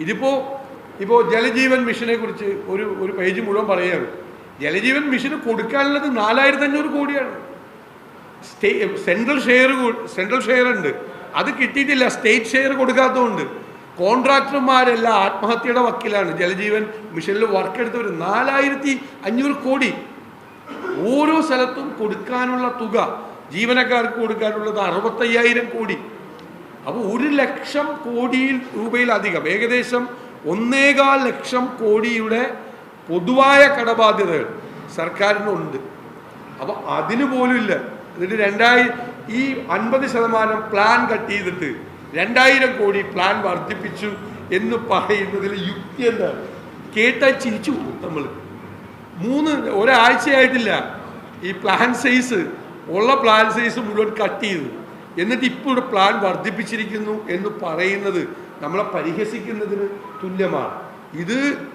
ഇതിപ്പോ ഇപ്പോൾ ജലജീവൻ മിഷനെ കുറിച്ച് ഒരു ഒരു പേജ് മുഴുവൻ പറയുകയാണ്. ജലജീവൻ മിഷന് കൊടുക്കാനുള്ളത് നാലായിരത്തി അഞ്ഞൂറ് കോടിയാണ്. State central share central share ഉണ്ട്. അത് കിട്ടിയിട്ടില്ല സ്റ്റേറ്റ് ഷെയർ കൊടുക്കാത്തതുകൊണ്ട്. കോൺട്രാക്ടർമാരെല്ലാം ആത്മഹത്യയുടെ വക്കിലാണ്. ജലജീവൻ മിഷനിൽ വർക്ക് എടുത്തവർ നാലായിരത്തി അഞ്ഞൂറ് കോടി. ഓരോ സ്ഥലത്തും കൊടുക്കാനുള്ള തുക ജീവനക്കാർക്ക് കൊടുക്കാനുള്ളത് അറുപത്തയ്യായിരം കോടി. അപ്പോൾ ഒരു ലക്ഷം കോടിയിൽ രൂപയിലധികം ഏകദേശം ഒന്നേകാൽ ലക്ഷം കോടിയുടെ പൊതുവായ കടബാധ്യതകൾ സർക്കാരിനുണ്ട്. അപ്പോൾ അതിന് പോലും ഇല്ല. എന്നിട്ട് രണ്ടായി ഈ അൻപത് ശതമാനം പ്ലാൻ കട്ട് ചെയ്തിട്ട് രണ്ടായിരം കോടി പ്ലാൻ വർദ്ധിപ്പിച്ചു എന്ന് പറയുന്നതിൽ യുക്തി എന്താണ്? കേട്ടാൽ ചിരിച്ചു പോകും നമ്മൾ മൂന്ന് ഒരാഴ്ചയായിട്ടില്ല. ഈ പ്ലാൻ സൈസ് ഉള്ള പ്ലാൻ സൈസ് മുഴുവൻ കട്ട് ചെയ്തു. എന്നിട്ട് ഇപ്പോൾ പ്ലാൻ വർദ്ധിപ്പിച്ചിരിക്കുന്നു എന്ന് പറയുന്നത് നമ്മളെ പരിഹസിക്കുന്നതിന് തുല്യമാണ്. ഇത്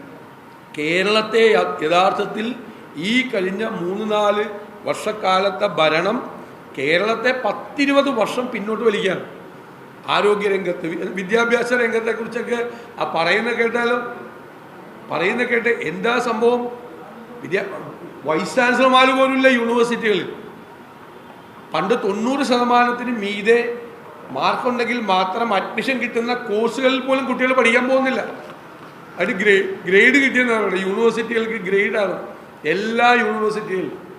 കേരളത്തെ യഥാർത്ഥത്തിൽ ഈ കഴിഞ്ഞ മൂന്ന് നാല് വർഷക്കാലത്തെ ഭരണം കേരളത്തെ പത്തിരുപത് വർഷം പിന്നോട്ട് വലിക്കുകയാണ്. ആരോഗ്യരംഗത്ത് വിദ്യാഭ്യാസ രംഗത്തെക്കുറിച്ചൊക്കെ ആ പറയുന്ന കേട്ടാലോ? പറയുന്ന കേട്ട് എന്താ സംഭവം? വിദ്യാ വൈസ് ചാൻസലർമാർ പോലുമില്ല യൂണിവേഴ്സിറ്റികളിൽ. പണ്ട് തൊണ്ണൂറ് ശതമാനത്തിന് മീതെ മാർക്കുണ്ടെങ്കിൽ മാത്രം അഡ്മിഷൻ കിട്ടുന്ന കോഴ്സുകളിൽ പോലും കുട്ടികൾ പഠിക്കാൻ പോകുന്നില്ല. അതിന് ഗ്രേ ഗ്രേഡ് കിട്ടിയെന്നാണ് പറയുന്നത്. യൂണിവേഴ്സിറ്റികൾക്ക് ഗ്രേഡാണ്. എല്ലാ യൂണിവേഴ്സിറ്റികളിലും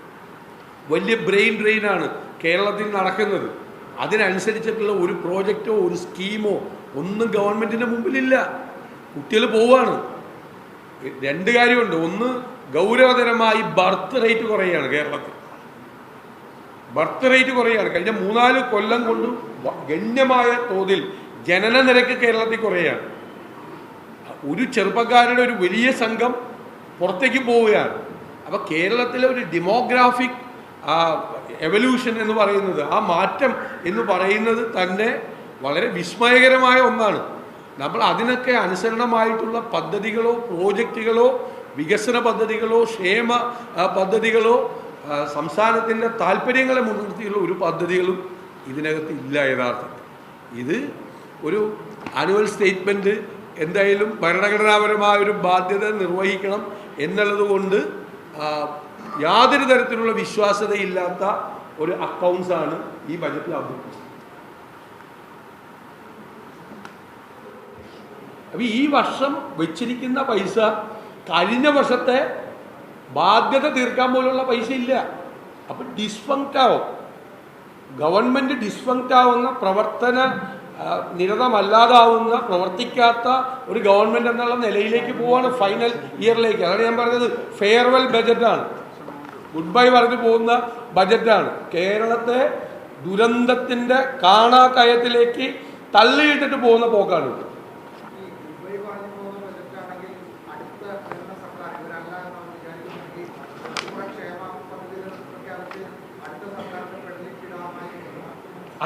വലിയ ബ്രെയിൻ ഡ്രെയിനാണ് കേരളത്തിൽ നടക്കുന്നത്. അതിനനുസരിച്ചിട്ടുള്ള ഒരു പ്രോജക്റ്റോ ഒരു സ്കീമോ ഒന്നും ഗവൺമെന്റിന്റെ മുമ്പിലില്ല. കുട്ടികൾ പോവാണ്. രണ്ട് കാര്യമുണ്ട്. ഒന്ന് ഗൗരവതരമായി ബർത്ത് റേറ്റ് കുറയുകയാണ് കേരളത്തിൽ. ബർത്ത് റേറ്റ് കുറയുകയാണ് കഴിഞ്ഞ മൂന്നാൽ കൊല്ലം കൊണ്ട് ഗണ്യമായ തോതിൽ ജനന നിരക്ക് കേരളത്തിൽ കുറയുകയാണ് ഒരു ചെറുപ്പക്കാരുടെ ഒരു വലിയ സംഘം പുറത്തേക്ക് പോവുകയാണ്. അപ്പോൾ കേരളത്തിലെ ഒരു ഡെമോഗ്രാഫിക് എവല്യൂഷൻ എന്ന് പറയുന്നത് ആ മാറ്റം എന്ന് പറയുന്നത് തന്നെ വളരെ വിസ്മയകരമായ ഒന്നാണ്. നമ്മൾ അതിനൊക്കെ അനുസരണമായിട്ടുള്ള പദ്ധതികളോ പ്രോജക്റ്റുകളോ വികസന പദ്ധതികളോ ക്ഷേമ പദ്ധതികളോ സംസ്ഥാനത്തിന്റെ താല്പര്യങ്ങളെ മുൻനിർത്തിയുള്ള ഒരു പദ്ധതികളും ഇതിനകത്ത് ഇല്ല യഥാർത്ഥത്തിൽ. ഇത് ഒരു ആനുവൽ സ്റ്റേറ്റ്മെന്റ് എന്തായാലും ഭരണഘടനാപരമായ ഒരു ബാധ്യത നിർവഹിക്കണം എന്നുള്ളത് കൊണ്ട് ആ, യാതൊരു തരത്തിലുള്ള വിശ്വാസ്യതയില്ലാത്ത ഒരു അക്കൗണ്ട്സാണ് ഈ ബജറ്റിൽ അവതരിപ്പിച്ചത്. അപ്പം ഈ വർഷം വെച്ചിരിക്കുന്ന പൈസ കഴിഞ്ഞ വർഷത്തെ ബാധ്യത തീർക്കാൻ പോലുള്ള പൈസ ഇല്ല. അപ്പൊ ഡിസ്ഫങ്ക്റ്റ് ആവും. ഗവൺമെന്റ് ഡിസ്ഫങ്ക്റ്റ് ആവുന്ന പ്രവർത്തന നിരതമല്ലാതാവുന്ന പ്രവർത്തിക്കാത്ത ഒരു ഗവൺമെന്റ് എന്നുള്ള നിലയിലേക്ക് പോവാണ് ഫൈനൽ ഇയറിലേക്ക് അതാണ് ഞാൻ പറഞ്ഞത്. ഫെയർവെൽ ബജറ്റാണ് ഗുഡ് ബൈ പറഞ്ഞു പോകുന്ന ബജറ്റാണ് കേരളത്തെ ദുരന്തത്തിന്റെ കാണാക്കയത്തിലേക്ക് തള്ളിയിട്ടിട്ട് പോകുന്ന പോക്കാണ്.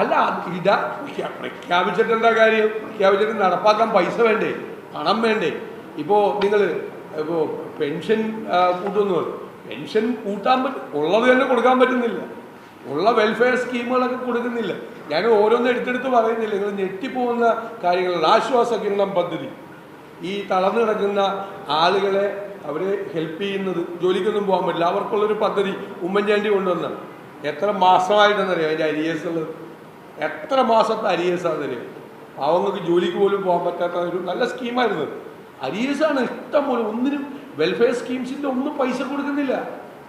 അല്ല ഇതാ പ്രഖ്യാപിച്ചിട്ട് എന്താ കാര്യം? പ്രഖ്യാപിച്ചിട്ട് നടപ്പാക്കാൻ പൈസ വേണ്ടേ? പണം വേണ്ടേ? ഇപ്പോൾ നിങ്ങൾ ഇപ്പോൾ പെൻഷൻ കൂട്ടുന്നു. പെൻഷൻ കൂട്ടാൻ പറ്റും ഉള്ളത് തന്നെ കൊടുക്കാൻ പറ്റുന്നില്ല. ഉള്ള വെൽഫെയർ സ്കീമുകളൊക്കെ കൊടുക്കുന്നില്ല. ഞാൻ ഓരോന്നും എടുത്തെടുത്ത് പറയുന്നില്ല. നിങ്ങൾ ഞെട്ടിപ്പോകുന്ന കാര്യങ്ങൾ ആശ്വാസ കിരണം പദ്ധതി. ഈ തളർന്നു കിടക്കുന്ന ആളുകളെ അവരെ ഹെൽപ്പ് ചെയ്യുന്നത് ജോലിക്കൊന്നും പോകാൻ പറ്റില്ല. അവർക്കുള്ളൊരു പദ്ധതി ഉമ്മൻചാണ്ടി കൊണ്ടുവന്നാണ് എത്ര മാസമായിട്ടെന്നറിയാം അതിന്റെ അരിയേഴ്സ് ഉള്ളത്. എത്ര മാസത്തെ അരിയേഴ്സാണെന്നറിയാം പാവങ്ങൾക്ക് ജോലിക്ക് പോലും പോകാൻ പറ്റാത്ത ഒരു നല്ല സ്കീമായിരുന്നു. അരിയേഴ്സാണ് ഇഷ്ടം പോലെ. ഒന്നിനും വെൽഫെയർ സ്കീംസിന്റെ ഒന്നും പൈസ കൊടുക്കുന്നില്ല.